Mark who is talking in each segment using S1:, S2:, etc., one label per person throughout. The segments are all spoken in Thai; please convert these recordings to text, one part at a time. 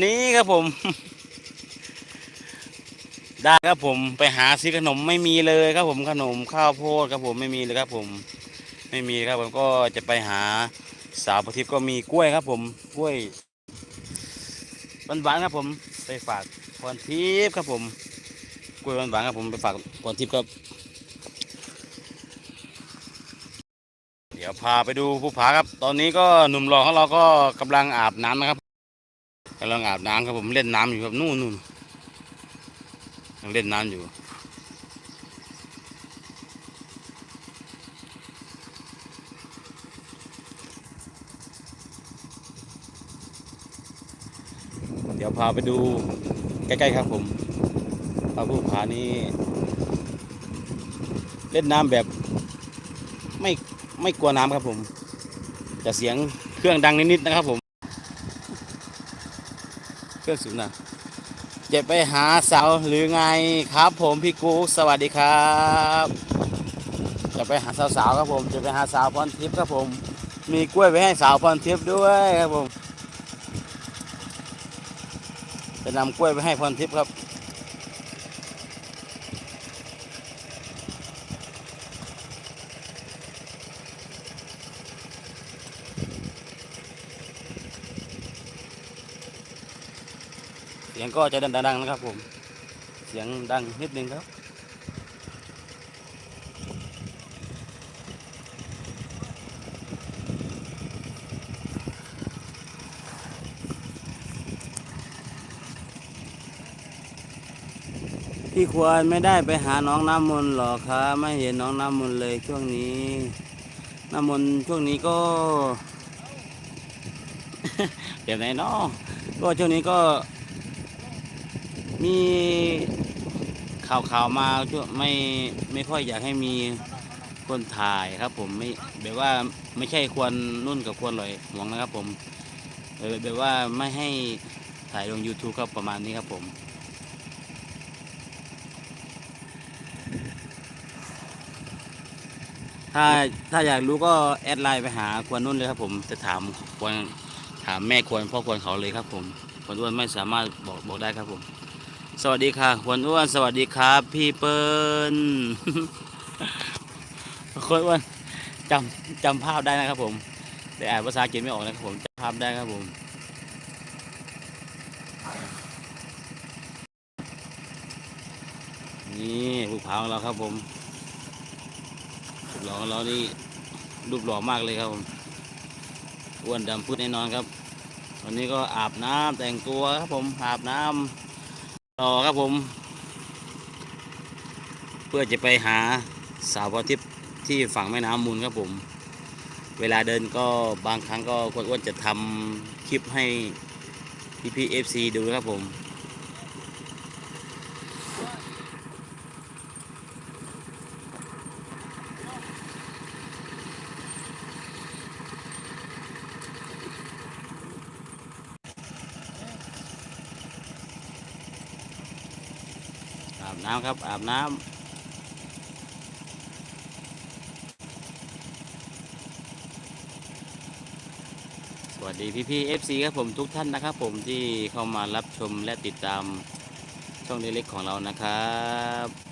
S1: นี้ครับผม ได้ครับผมไปหาซื้อขนมไม่มีเลยครับผมขนมข้าวโพดครับผมไม่มีเลยครับผม ไม่มีครับผมก็จะไปหาสาวประทิพย์ก็มีกล้วยครับ ผมกล้วยหวานๆครับผมไปฝากพรทิพย์ครับผมกล้วยหวานๆครับผมไปฝากพรทิพย์ครับ เดี๋ยวพาไปดูภูผาครับ ตอนนี้ก็หนุ่มหล่อของเราก็กำลังอาบน้ำนะครับ กำลังอาบน้ำครับผมเล่นน้ำอยู่ครับนู่นนู่นยังเล่นน้ำอยู่ เดี๋ยวพาไปดูใกล้ๆครับผมพาภูผานี้ เล่นน้ำแบบไม่ไม่กลัวน้ำครับผม จะเสียงเครื่องดังนิดๆนะครับผม รื่องสูบนะจะไปหาสาวหรือไงครับ ผมพี่กุ๊กสวัสดีครับ จะไปหาสาวๆครับผมจะไปหาสาวพรทิพย์ครับผม มีกล้วยไปให้สาวพรทิพย์ด้วยครับผมจะนำกล้วยไปให้พรทิพย์ครับ สียงก็จะดังๆนะครับผม เสียงดังนิดนึงครับพี่ควรไม่ได้ไปหาน้องน้ำมนต์หรอครับไม่เห็นน้องน้ำมนต์เลยช่วงนี้ น้ำมนต์ช่วงนี้ก็เดี๋ยวไหนเนาะก็ช่วงนี้ก็ มีข่าวข่าวๆมาช่วงไม่ไม่ค่อยอยากให้มีคนถ่ายครับ ผมไม่แบบว่าไม่ใช่ควรนุ่นกับควรลอยห่วงนะครับ ผมแบบว่าไม่ให้ถ่ายลง YouTube ครับประมาณนี้ครับผมถ้าถ้าอยากรู้ก็แอดไลน์ไปหาควรนุ่นเลยครับ ผมจะถามควรถามแม่ควรพ่อควรเขาเลยครับ ผมควรอ้วนไม่สามารถบอกบอกได้ครับผม สวัสดีค่ะควรอ้วนสวัสดีครับ พี่เปิ้ลควรอ้วนจำจำภาพได้นะครับ ผมแต่อ่านภาษาอังกฤษไม่ออกนะครับผมจำภาพได้ครับผมนี่ภูเขาของเราครับผมรูปหล่อของเรานี่รูปหล่อมากเลยครับผมอ้วนดำพุดแน่นอนครับวันนี้ก็อาบน้ำแต่งตัวครับผมอาบน้ำ่อครับผม เพื่อจะไปหาสาวพทิพย์ที่ฝั่งแม่น้ำมูลครับผม เวลาเดินก็บางครั้งก็คนอ้วนจะทำคลิปให้พี่พีเอฟซีดูครับผม อาบน้ำครับ อาบน้ำสวัสดีพี่พี่เอฟซีครับผมทุกท่านนะครับ ผมที่เข้ามารับชมและติดตามช่องเล็กๆของเรานะครับ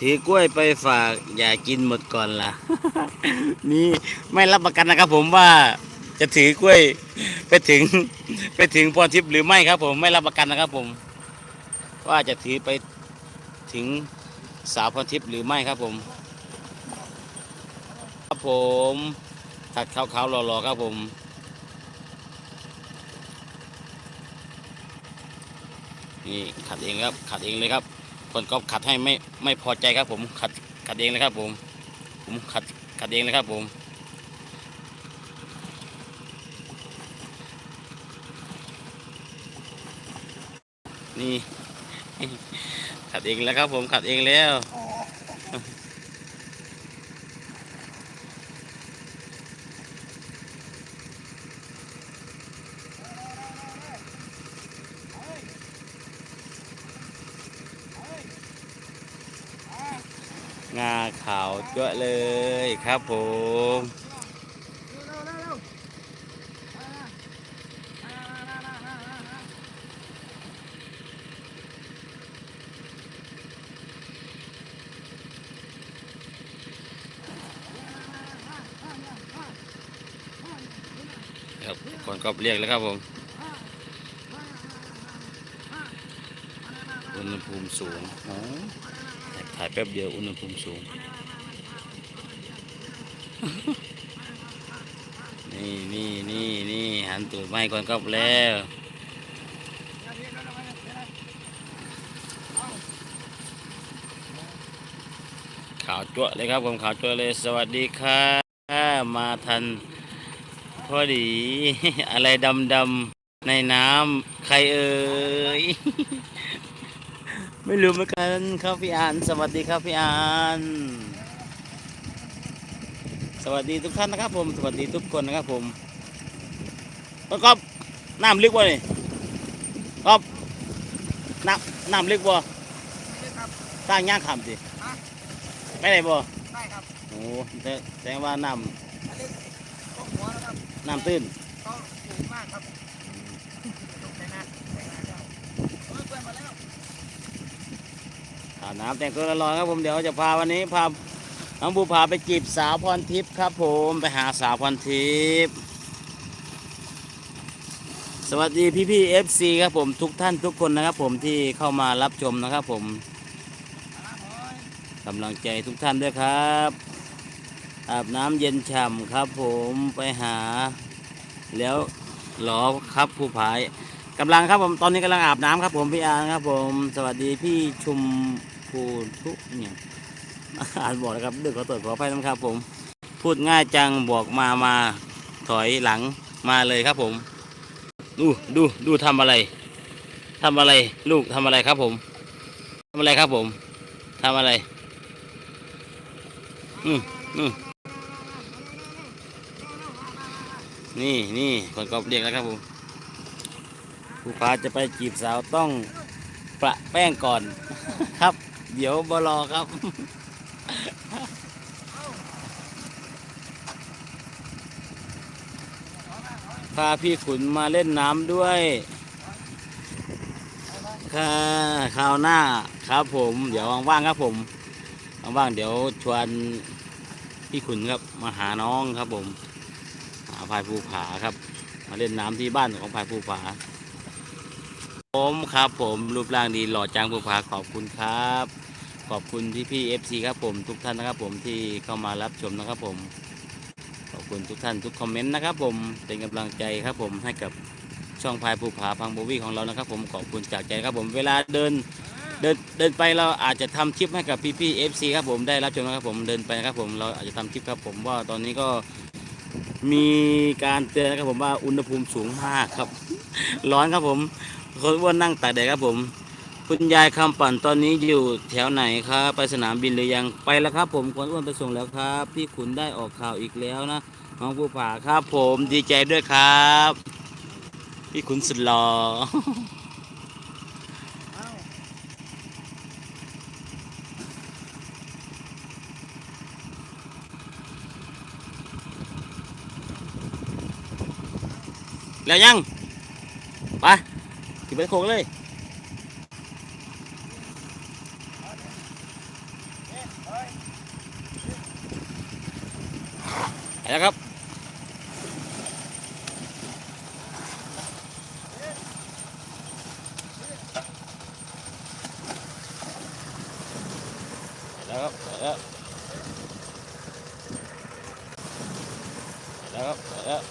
S1: ถือกล้วยไปฝากอย่ากินหมดก่อนล่ะ นี่ไม่รับประกันนะครับ ผมว่าจะถือกล้วยไปถึง ไปถึงพรทิพย์หรือไม่ครับ ผมไม่รับประกันนะครับ ผม ว่าจะถือไปถึงสาวพรทิพย์หรือไม่ครับผม ครับผมถัดขาวๆหล่อๆครับผมนี่ขัดเองครับขัดเองเลยครับ คนก็ขัดให้ไม่ไม่พอใจครับ ผมขัดขัดเองเลยครับ ผม ผมขัดขัดเองเลยครับ ผมนี่ขัดเองแล้วครับผมขัดเองแล้ว งาขาวเยอะเลยครับผมครับคนก็เรียกแล้วครับผมอุณหภูมิสูงโอ้ ถ่ายแป๊บเดียวอุณหภูมิสูง นี่นี่นี่นี่หันตูดไม้ก่อนก็แล้วขาวจั่วะเลยครับผมขาวจั่วะเลยสวัสดีครับมาทันพอดี อะไรดำดำๆในน้ำใครเอ่ย ไม่รู้เหมือนกันครับพี่อานสวัสดีครับพี่อานสวัสดีทุกท่านนะครับผมสวัสดีทุกคนนะครับผมต้นกอบน้ำลึกวะนี่กอบน้ำน้ำลึกวะ
S2: นี่ครับ
S1: ตั้งย่างขำสิ
S2: ฮะ
S1: ไปไหนบ่
S2: ได้ครับ
S1: โอ้แต่แสดงว่าน้
S2: อันนี้ต้องหัวนะครับำ
S1: น้ำตื้น
S2: ต้องสูงมากครับลงในน้ำในน้ำแล้วเออเพื่อนมาแล้ว
S1: อาบ น้ำแต่งตัวร้อนครับผมเดี๋ยวจะพาวันนี้พาน้องบูพาไปจีบสาวพรทิพย์ครับผมไปหาสาวพรทิพย์สวัสดีพี่พี่เอฟซีครับผมทุกท่านทุกคนนะครับผมที่เข้ามารับชมนะครับผม
S2: ครับผม
S1: กำลังใจทุกท่านด้วยครับอาบน้ำเย็นฉ่ำครับผมไปหา แล้วหรอครับผู้ผายกำลังครับผมตอนนี้กำลังอาบน้ำครับผมพี่อาร์ครับผม สวัสดีพี่ชุม พูทุเนี่ยอ่านบอกนะครับเดึกขอตรวจขออภัยนะครับผม พูดง่ายจังบอกมามาถอยหลังมาเลยครับผม ดูดูดูทำอะไรทำอะไร ลูกทำอะไรครับผมทำอะไรครับผมทำอะไร อืมอืมนี่นี่คนก็เรียกแล้วครับผมผู้ค้าจะไปจีบสาวต้องประแป้งก่อนครับ เดี๋ยวบรอครับ พาพี่ขุนมาเล่นน้ำด้วย ค่ะคราวหน้าครับผม เดี๋ยวว่างๆครับผม ว่างๆเดี๋ยวชวนพี่ขุนครับมาหาน้องครับผมหาพายภูผาครับ มาเล่นน้ำที่บ้านของพายภูผาผมครับผมรูปร่างดีหล่อจังภูผาขอบคุณครับ ขอบคุณที่พี่เอฟซีครับผมทุกท่านนะครับผมที่เข้ามารับชมนะครับผม ขอบคุณทุกท่านทุกคอมเมนต์นะครับผมเป็นกำลังใจครับผมให้กับช่องพายภูผาพังโบวี่ของเรานะครับ ผมขอบคุณจากใจครับผมเวลาเดินเดินเดินไปเราอาจจะทำคลิปให้กับพี่พี่เอฟซีครับผมได้รับชมนะครับผมเดินไปนะครับผมเราอาจจะทำคลิปครับผมว่าตอนนี้ก็มีการเตือนนะครับผมว่าอุณหภูมิสูงมากครับ ร้อนครับผมคนอ้วนนั่งตากแดดครับผม คุณยายคำปั่นตอนนี้อยู่แถวไหนครับ ไปสนามบินหรือยังไปแล้วครับ ผมคนอ้วนไปส่งแล้วครับพี่ขุนได้ออกข่าวอีกแล้วนะน้องผู้ผ่าครับ ผมดีใจด้วยครับ พี่ขุนสุดหล่อ
S2: เอ้า
S1: แล้วยัง ไปขึ้นไปโคงเลย
S2: เอ๊ะเฮ้ย
S1: ไปแล้วครับ แล้วครับแล้วแล้วครับแล้ว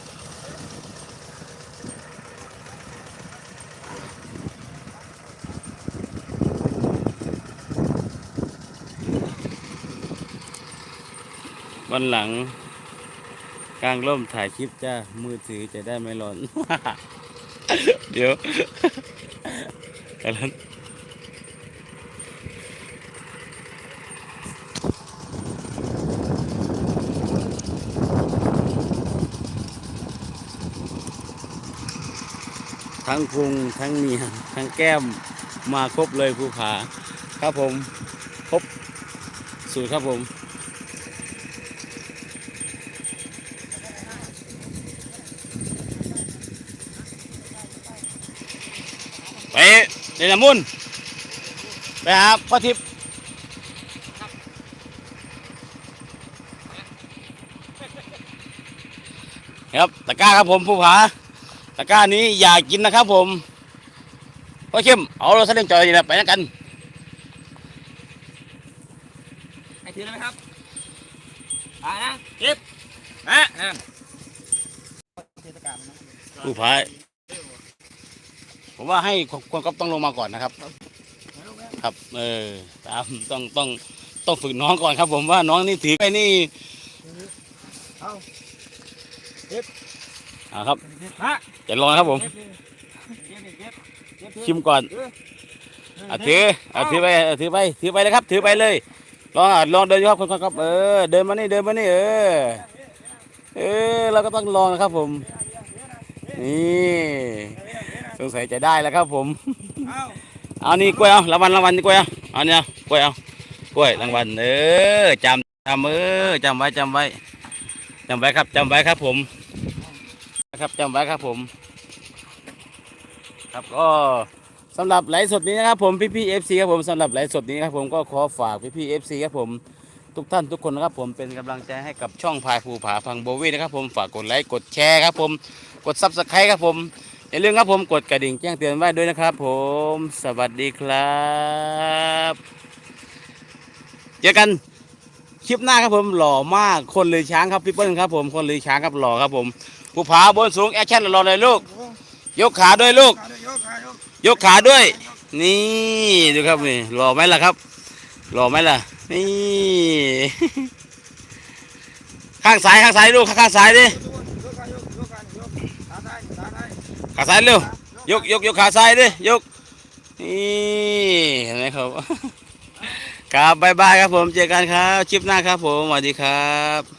S1: วันหลัง กลางร่มถ่ายคลิปจ้า มือถือจะได้ไม่ร้อน เดี๋ยวอะไรทั้งพุงทั้งเนียทั้งแก้มมาครบเลยภูผา ครับผม ครบสูตรครับผม ไปเดนมุนไปหาพ่อทิพย์ครับตะกร้าครับผมผู้ผาตะกร้านี้อย่ากินนะครับผมพ่อเข้มเอาเราแสดงจอยนี่นะไปแล้วกัน
S2: ให้ถือได้ไหมครับอ่านะเก็บอะนั่นเทศกาลนะ
S1: ผู้ผา ผมว่าให้คนก็ต้องลงมาก่อนนะครับ ครับ เออตามต้องต้องต้องฝึกน้องก่อนครับ ผมว่าน้องนี่ถือไปนี่
S2: เอา
S1: อ่าครับจะลองครับผม
S2: เดิเก็บดิเก็บเก็บ
S1: ชิมก่อนอถืออะถือไปถือไปถือไปเลยครับ ถือไปเลยลองลองเดินครับค่อยๆครับเออเดินมานี่เดินมานี่เออเออเราก็ต้องลองนะครับผมนี่ สงสัยจะได้แล้วครับผม
S2: เอา
S1: เอานี่กล้วยเอารางวัลรางวัลนี่กล้วยเอาเอาเนี่ยกล้วยเอากล้วยรางวัลเออจำจำเออจำไว้จำไว้จำไว้ครับจำไว้ครับผมนะครับจำไว้ครับผม ครับก็สำหรับไลฟ์สดนี้นะครับผมพี่พี่เอฟซีครับผมสำหรับไลฟ์สดนี้ครับผมก็ขอฝากพี่พี่เอฟซีครับผมทุกท่านทุกคนนะครับผมเป็นกำลังใจให้กับช่องพายภูผาพังโบวี่นะครับผมฝากกดไลค์กดแชร์ครับผมกดซับสไครต์ครับผม อย่าลืมครับผมกดกระดิ่งแจ้งเตือนไว้ด้วยนะครับ ผมสวัสดีครับเจอกันคลิปหน้าครับผมหล่อมากคนเลยช้างครับพี่เปิ้ลครับผมคนเลยช้างครับหล่อครับผมภูผาบนสูงแอคชั่นรอเลยลูก ยกขาด้วยลูก
S2: ยกขายก
S1: ยกขาด้วย นี่ดูครับนี่หล่อไหมล่ะครับ หล่อไหมล่ะ นี่ ข้างซ้ายข้างซ้ายลูกข้างซ้ายดิ
S2: ยกขายกยกขายยกขาซ้ายขาซ้าย
S1: ขาซ้ายเร็ว ยกยกยกขาซ้ายดิ ยก นี่เห็นไหมครับ ครับบายบายครับผม เจอกันครับ ชิปหน้าครับผม สวัสดีครับ